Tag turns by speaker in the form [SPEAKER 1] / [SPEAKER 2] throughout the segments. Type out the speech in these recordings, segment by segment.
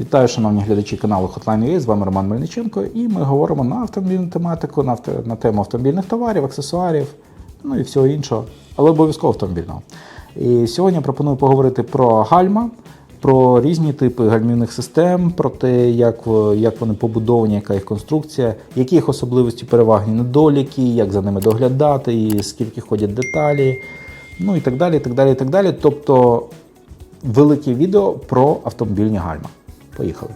[SPEAKER 1] Вітаю, шановні глядачі каналу Hotline.ua, з вами Роман Мельниченко, і ми говоримо на автомобільну тематику, на, авто, на тему автомобільних товарів, аксесуарів, ну і всього іншого, але обов'язково автомобільного. І сьогодні я пропоную поговорити про гальма, про різні типи гальмівних систем, про те, як, як вони побудовані, яка їх конструкція, які їх особливості, переваги, недоліки, як за ними доглядати, і скільки ходять деталі, ну і так далі. і так далі, і так далі. Тобто велике відео про автомобільні гальма. Поїхали.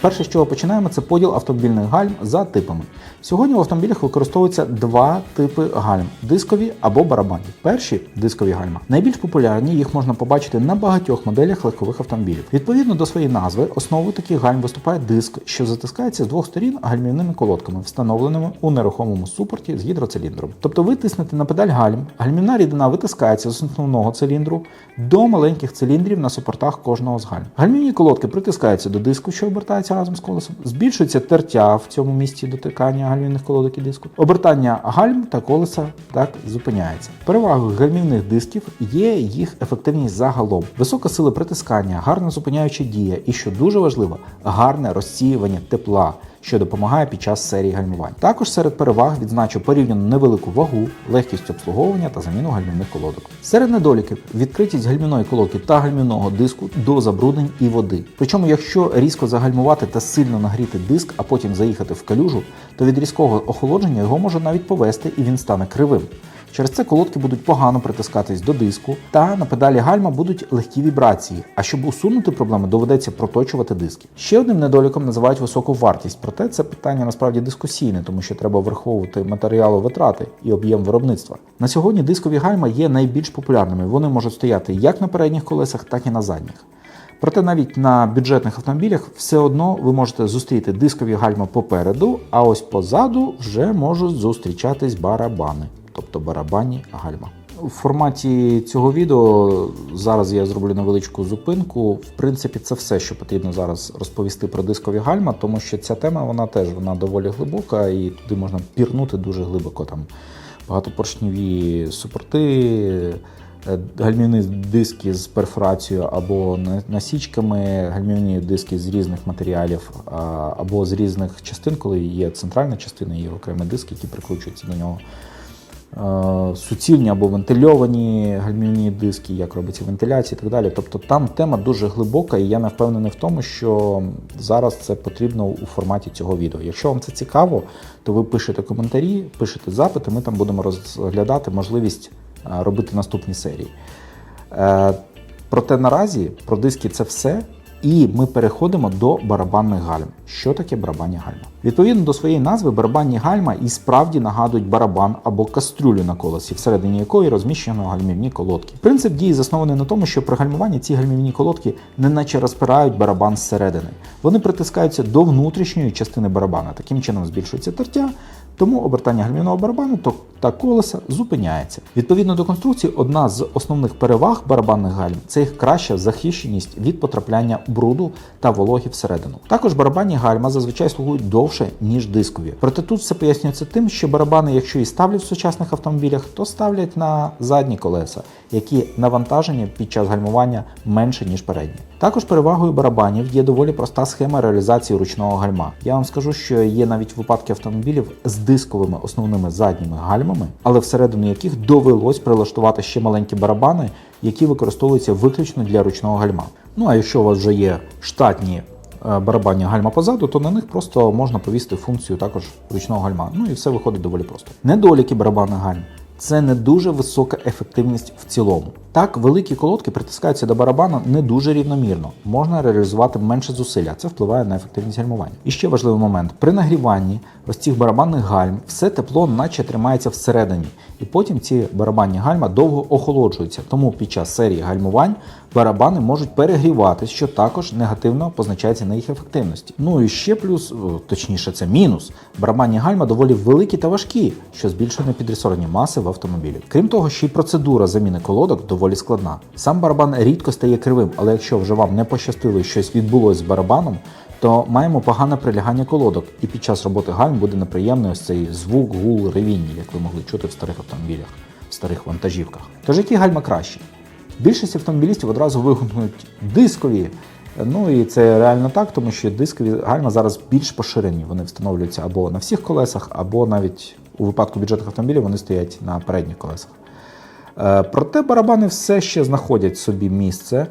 [SPEAKER 1] Перше, з чого починаємо, це поділ автомобільних гальм за типами. Сьогодні в автомобілях використовуються два типи гальм: дискові або барабанні. Перші дискові гальма. Найбільш популярні їх можна побачити на багатьох моделях легкових автомобілів. Відповідно до своєї назви, основою таких гальм виступає диск, що затискається з двох сторін гальмівними колодками, встановленими у нерухомому супорті з гідроциліндром. Тобто ви тиснете на педаль гальм, гальмівна рідина витискається з основного циліндру до маленьких циліндрів на супортах кожного з гальм. Гальмівні колодки притискаються до диску, що обертається разом з колесом. Збільшується тертя в цьому місці дотикання гальмівних колодок і диску. Обертання гальм та колеса так зупиняється. Перевагою гальмівних дисків є їх ефективність загалом, висока сила притискання, гарна зупиняюча дія і, що дуже важливо, гарне розсіювання тепла що допомагає під час серії гальмувань. Також серед переваг відзначу порівняно невелику вагу, легкість обслуговування та заміну гальмівних колодок. Серед недоліків відкритість гальмівної колодки та гальмівного диску до забруднень і води. Причому, якщо різко загальмувати та сильно нагріти диск, а потім заїхати в калюжу, то від різкого охолодження його може навіть повести і він стане кривим. Через це колодки будуть погано притискатись до диску, та на педалі гальма будуть легкі вібрації. А щоб усунути проблеми, доведеться проточувати диски. Ще одним недоліком називають високу вартість, проте це питання насправді дискусійне, тому що треба враховувати матеріаловитрати і об'єм виробництва. На сьогодні дискові гальма є найбільш популярними. Вони можуть стояти як на передніх колесах, так і на задніх. Проте навіть на бюджетних автомобілях все одно ви можете зустріти дискові гальма попереду, а ось позаду вже можуть зустрічатись барабани, тобто барабанні гальма. У форматі цього відео зараз я зроблю невеличку зупинку. В принципі, це все, що потрібно зараз розповісти про дискові гальма, тому що ця тема вона теж вона доволі глибока, і туди можна пірнути дуже глибоко. Там багатопоршневі супорти, е, гальмівні диски з перфорацією або насічками, гальмівні диски з різних матеріалів або з різних частин, коли є центральна частина, є окремий диск, які прикручуються до нього. Е, Суцільні або вентильовані гальмівні диски, як робиться вентиляція і так далі. Тобто там тема дуже глибока, і я не впевнений в тому, що зараз це потрібно у форматі цього відео. Якщо вам це цікаво, то ви пишете коментарі, пишете запити, ми там будемо розглядати можливість е, робити наступні серії. Е, Проте наразі про диски це все. І ми переходимо до барабанних гальм. Що таке барабанні гальма? Відповідно до своєї назви, барабанні гальма і справді нагадують барабан або кастрюлю на колесі, всередині якої розміщено гальмівні колодки. Принцип дії заснований на тому, що при гальмуванні ці гальмівні колодки неначе розпирають барабан зсередини. Вони притискаються до внутрішньої частини барабана. Таким чином збільшується тертя, тому обертання гальмівного барабану то- та колеса зупиняється. Відповідно до конструкції, одна з основних переваг барабанних гальм це їх краща захищеність від потрапляння бруду та вологі всередину. Також барабанні гальма зазвичай слугують довше, ніж дискові. Проте тут все пояснюється тим, що барабани, якщо і ставлять в сучасних автомобілях, то ставлять на задні колеса, які навантажені під час гальмування менше, ніж передні. Також перевагою барабанів є доволі проста схема реалізації ручного гальма. Я вам скажу, що є навіть випадки автомобілів з дисковими основними задніми гальмами, але всередину яких довелось прилаштувати ще маленькі барабани, які використовуються виключно для ручного гальма. Ну а якщо у вас вже є штатні е, барабанні гальма позаду, то на них просто можна повісити функцію також ручного гальма. Ну і все виходить доволі просто. Недоліки барабанних гальм. Це не дуже висока ефективність в цілому. Так, великі колодки притискаються до барабану не дуже рівномірно. Можна реалізувати менше зусилля, це впливає на ефективність гальмування. І ще важливий момент: при нагріванні ось цих барабанних гальм все тепло наче тримається всередині, і потім ці барабанні гальма довго охолоджуються. Тому під час серії гальмувань барабани можуть перегріватися, що також негативно позначається на їх ефективності. Ну і ще плюс, точніше, це мінус. Барабанні гальма доволі великі та важкі, що збільшує непідресорні маси в автомобілі. Крім того, ще й процедура заміни колодок доволі складна. Сам барабан рідко стає кривим, але якщо вже вам не пощастило і щось відбулось з барабаном, то маємо погане прилягання колодок, і під час роботи гальм буде неприємний ось цей звук, гул, ревіння, як ви могли чути в старих автомобілях, в старих вантажівках. Тож які гальма кращі? Більшість автомобілістів одразу вигукнуть дискові. Ну і це реально так, тому що дискові гальма зараз більш поширені. Вони встановлюються або на всіх колесах, або навіть у випадку бюджетних автомобілів вони стоять на передніх колесах. Е, Проте барабани все ще знаходять собі місце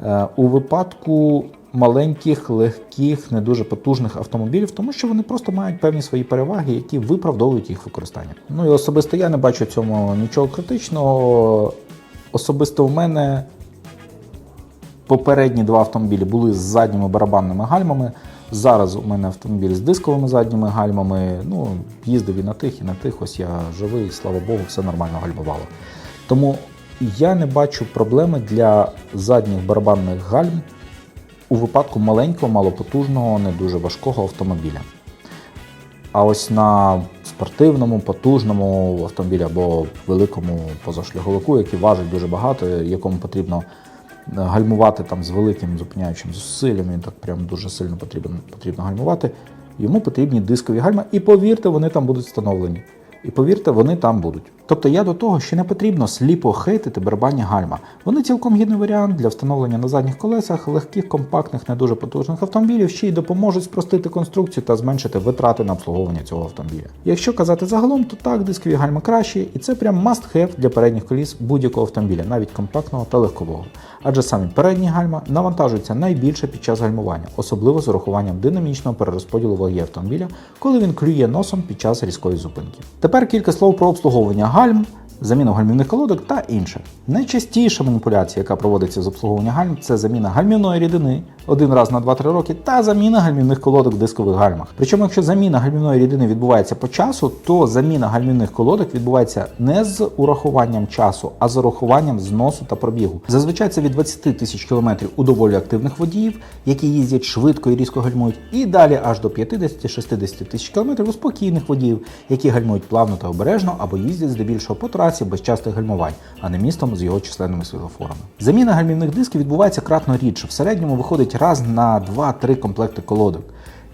[SPEAKER 1] е, у випадку маленьких, легких, не дуже потужних автомобілів, тому що вони просто мають певні свої переваги, які виправдовують їх використання. Ну і особисто я не бачу в цьому нічого критичного. Особисто в мене попередні два автомобілі були з задніми барабанними гальмами. Зараз у мене автомобіль з дисковими задніми гальмами. Ну, їздив і на тих, і на тих. Ось я живий, слава Богу, все нормально гальмувало. Тому я не бачу проблеми для задніх барабанних гальм у випадку маленького, малопотужного, не дуже важкого автомобіля. А ось на спортивному, потужному автомобілі або великому позашляговику, який важить дуже багато, якому потрібно е, гальмувати там з великим зупиняючим зусиллям, він так прям дуже сильно потрібно, потрібно гальмувати. Йому потрібні дискові гальма, і повірте, вони там будуть встановлені. І повірте, вони там будуть. Тобто я до того, що не потрібно сліпо хейтити барабанні гальма. Вони цілком гідний варіант для встановлення на задніх колесах легких, компактних, не дуже потужних автомобілів, ще й допоможуть спростити конструкцію та зменшити витрати на обслуговування цього автомобіля. Якщо казати загалом, то так, дискові гальма кращі, і це прям must-have для передніх коліс будь-якого автомобіля, навіть компактного та легкового. Адже самі передні гальма навантажуються найбільше під час гальмування, особливо з урахуванням динамічного перерозподілу ваги автомобіля, коли він клює носом під час різкої зупинки. Тепер кілька слов про обслуговування гальм, заміну гальмівних колодок та інше. Найчастіша маніпуляція, яка проводиться з обслуговування гальм, це заміна гальмівної рідини один раз на 2-3 роки та заміна гальмівних колодок в дискових гальмах. Причому, якщо заміна гальмівної рідини відбувається по часу, то заміна гальмівних колодок відбувається не з урахуванням часу, а з урахуванням зносу та пробігу. Зазвичай це від 20 тисяч кілометрів у доволі активних водіїв, які їздять швидко і різко гальмують, і далі аж до 50-60 тисяч кілометрів у спокійних водіїв, які гальмують плавно та обережно або їздять здебільшого по трасі без частих гальмувань, а не містом з його численними світлофорами. Заміна гальмівних дисків відбувається кратно рідше. В середньому виходить раз на 2-3 комплекти колодок.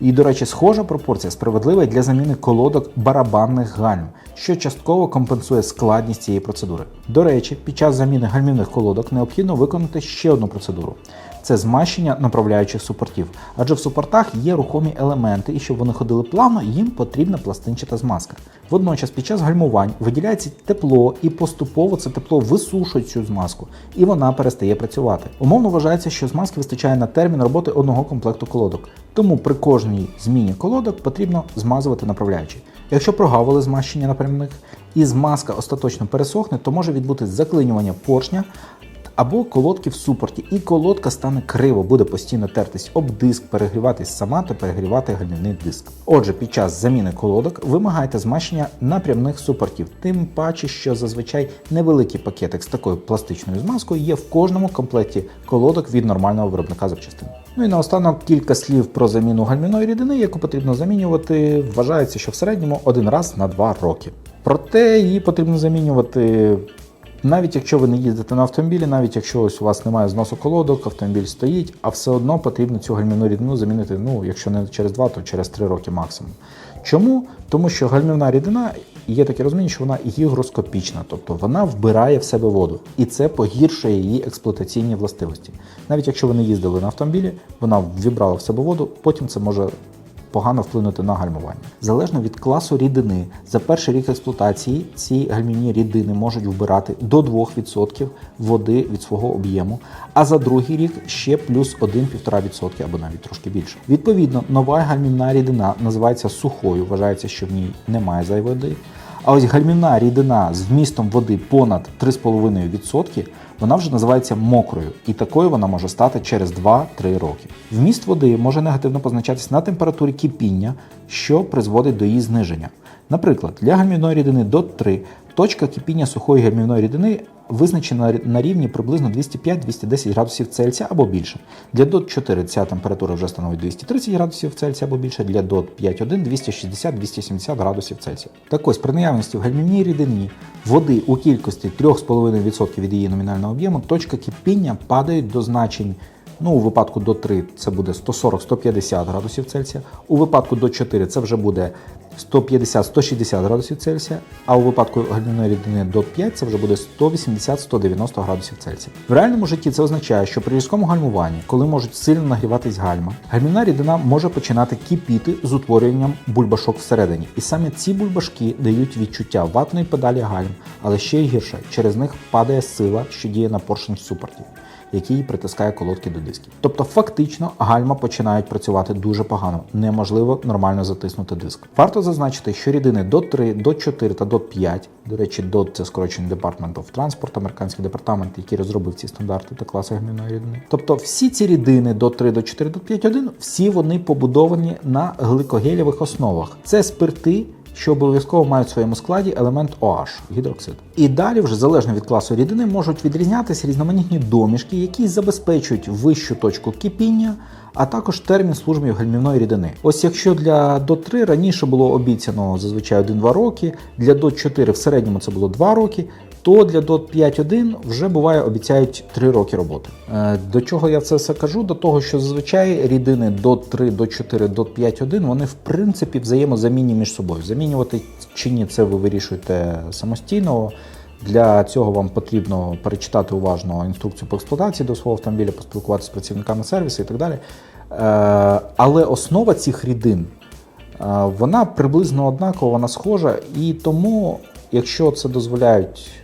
[SPEAKER 1] І, до речі, схожа пропорція справедлива для заміни колодок барабанних гальм, що частково компенсує складність цієї процедури. До речі, під час заміни гальмівних колодок необхідно виконати ще одну процедуру. Це змащення направляючих супортів. Адже в супортах є рухомі елементи, і щоб вони ходили плавно, їм потрібна пластинчата змазка. Водночас під час гальмувань виділяється тепло, і поступово це тепло висушує цю змазку, і вона перестає працювати. Умовно вважається, що змазки вистачає на термін роботи одного комплекту колодок. Тому при кожній зміні колодок потрібно змазувати направляючі. Якщо прогавили змащення напрямних і змазка остаточно пересохне, то може відбути заклинювання поршня або колодки в супорті, і колодка стане криво, буде постійно тертись об диск, перегріватись сама та перегрівати гальмівний диск. Отже, під час заміни колодок вимагайте змащення напрямних супортів, тим паче, що зазвичай невеликий пакетик з такою пластичною змазкою є в кожному комплекті колодок від нормального виробника запчастин. Ну і наостанок кілька слів про заміну гальмівної рідини, яку потрібно замінювати. Вважається, що в середньому один раз на два роки. Проте її потрібно замінювати навіть якщо ви не їздите на автомобілі, навіть якщо ось у вас немає зносу колодок, автомобіль стоїть, а все одно потрібно цю гальмівну рідину замінити, ну, якщо не через 2, то через 3 роки максимум. Чому? Тому що гальмівна рідина, є таке розуміння, що вона гігроскопічна, тобто вона вбирає в себе воду, і це погіршує її експлуатаційні властивості. Навіть якщо ви не їздили на автомобілі, вона вібрала в себе воду, потім це може погано вплинути на гальмування. Залежно від класу рідини, за перший рік експлуатації ці гальмівні рідини можуть вбирати до 2% води від свого об'єму, а за другий рік ще плюс 1-1,5% або навіть трошки більше. Відповідно, нова гальмівна рідина називається сухою, вважається, що в ній немає зайвої води. А ось гальмівна рідина з вмістом води понад 3,5% вона вже називається мокрою, і такою вона може стати через 2-3 роки. Вміст води може негативно позначатись на температурі кипіння, що призводить до її зниження. Наприклад, для гальмівної рідини до 3 точка кипіння сухої гальмівної рідини визначена на рівні приблизно 205-210 градусів Цельсія або більше. Для DOT 4 ця температура вже становить 230 градусів Цельсія або більше, для DOT 5.1 260-270 градусів Цельсія. Так ось при наявності в гальмівній рідині води у кількості 3,5% від її номінального об'єму, точка кипіння падає до значень Ну, у випадку до 3 це буде 140-150 градусів Цельсія. У випадку до 4 це вже буде 150-160 градусів Цельсія, а у випадку гальмівної рідини DOT 5 це вже буде 180-190 градусів Цельсія. В реальному житті це означає, що при різкому гальмуванні, коли можуть сильно нагріватись гальма, гальмівна рідина може починати кипіти з утворенням бульбашок всередині. І саме ці бульбашки дають відчуття ватної педалі гальм, але ще й гірше, через них падає сила, що діє на поршень супортів який притискає колодки до дисків. Тобто, фактично, гальма починають працювати дуже погано, неможливо нормально затиснути диск. Варто зазначити, що рідини DOT 3, DOT 4 та DOT 5, до речі, DOT – це скорочений Department of Transport, американський департамент, який розробив ці стандарти та класи гальмівної рідини. Тобто, всі ці рідини DOT 3, DOT 4, DOT 5.1, всі вони побудовані на гликогелєвих основах. Це спирти що обов'язково мають в своєму складі елемент OH – гідроксид. І далі, вже залежно від класу рідини, можуть відрізнятися різноманітні домішки, які забезпечують вищу точку кипіння, а також термін служби гальмівної рідини. Ось якщо для до 3 раніше було обіцяно зазвичай 1-2 роки, для до 4 в середньому це було 2 роки. То для DOT 5.1 вже буває обіцяють 3 роки роботи. Е, До чого я це все кажу? До того, що зазвичай рідини DOT 3, DOT 4, DOT 5.1 вони в принципі взаємозамінні між собою. Замінювати чи ні, це ви вирішуєте самостійно. Для цього вам потрібно перечитати уважно інструкцію по експлуатації до свого автомобіля, поспілкуватися з працівниками сервісу і так далі. Е, Але основа цих рідин е, вона приблизно однакова, вона схожа, і тому, якщо це дозволяють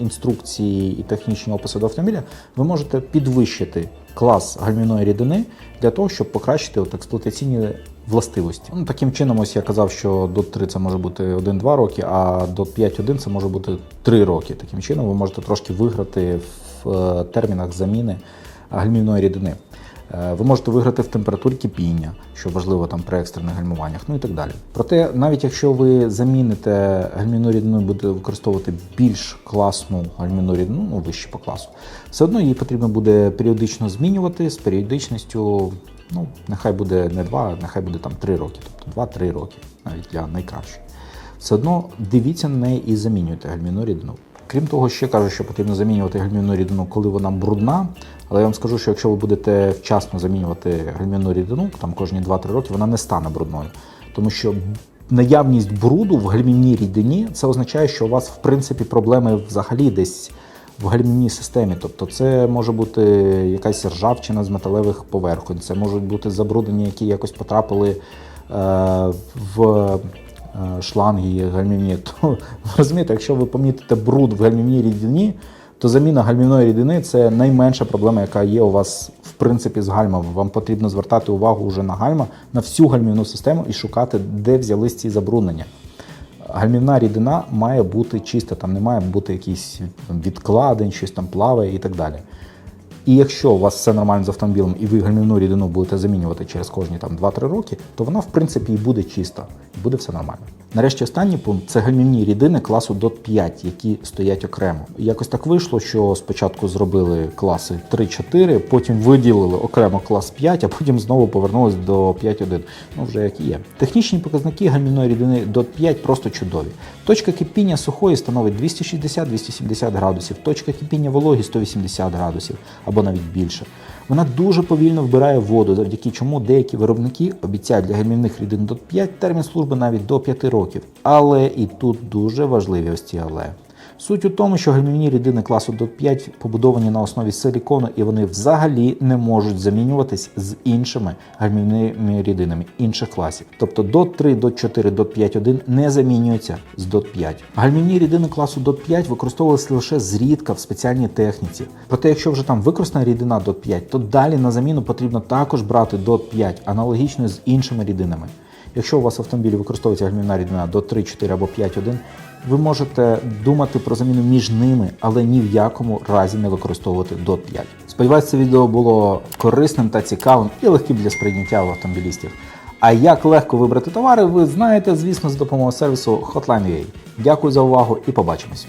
[SPEAKER 1] інструкції і технічні описи до автомобіля, ви можете підвищити клас гальмівної рідини для того, щоб покращити от експлуатаційні властивості. Ну, таким чином, ось я казав, що до 3 це може бути 1-2 роки, а до 5.1 це може бути 3 роки. Таким чином, ви можете трошки виграти в е, термінах заміни гальмівної рідини. Е, Ви можете виграти в температурі кипіння, що важливо там при екстрених гальмуваннях, ну і так далі. Проте, навіть якщо ви заміните гальмівну рідину і будете використовувати більш класну гальмівну рідину, ну вище по класу, все одно її потрібно буде періодично змінювати з періодичністю. Ну, нехай буде не 2, нехай буде там 3 роки, тобто 2-3 роки, навіть для найкращої. Все одно дивіться на неї і замінюйте гальмівну рідину. Крім того, ще кажуть, що потрібно замінювати гальмівну рідину, коли вона брудна. Але я вам скажу, що якщо ви будете вчасно замінювати гальмівну рідину, там кожні 2-3 роки, вона не стане брудною. Тому що наявність бруду в гальмівній рідині це означає, що у вас в принципі проблеми взагалі десь в гальмівній системі. Тобто це може бути якась ржавчина з металевих поверхонь, це можуть бути забруднення, які якось потрапили е, в шланги гальмівні. То розумієте, якщо ви помітите бруд в гальмівній рідині, то заміна гальмівної рідини це найменша проблема, яка є у вас в принципі з гальмами. Вам потрібно звертати увагу вже на гальма, на всю гальмівну систему і шукати, де взялись ці забруднення. Гальмівна рідина має бути чиста, там не має бути якісь відкладень, щось там плаває і так далі. І якщо у вас все нормально з автомобілем, і ви гальмівну рідину будете замінювати через кожні там 2-3 роки, то вона в принципі і буде чиста, буде все нормально. Нарешті останній пункт це гальмівні рідини класу DOT 5, які стоять окремо. Якось так вийшло, що спочатку зробили класи 3-4, потім виділили окремо клас 5, а потім знову повернулись до 5.1. Ну вже як і є. Технічні показники гальмівної рідини DOT 5 просто чудові. Точка кипіння сухої становить 260-270 градусів, точка кипіння вологі 180 градусів або навіть більше. Вона дуже повільно вбирає воду, завдяки чому деякі виробники обіцяють для гальмівних рідин до 5 термін служби навіть до 5 років. Але і тут дуже важливі ось ці але. Суть у тому, що гальмівні рідини класу DOT 5 побудовані на основі силікону, і вони взагалі не можуть замінюватись з іншими гальмівними рідинами інших класів. Тобто DOT 3, DOT 4, DOT 5.1 не замінюються з DOT 5. Гальмівні рідини класу DOT 5 використовувалися лише зрідка в спеціальній техніці. Проте, якщо вже там використана рідина DOT 5, то далі на заміну потрібно також брати DOT 5, аналогічно з іншими рідинами. Якщо у вас в автомобілі використовується гальмівна рідина до 3, 4 або 5.1, ви можете думати про заміну між ними, але ні в якому разі не використовувати DOT 5. Сподіваюсь, це відео було корисним та цікавим і легким для сприйняття у автомобілістів. А як легко вибрати товари, ви знаєте, звісно, з допомогою сервісу Hotline.ua. Дякую за увагу і побачимось.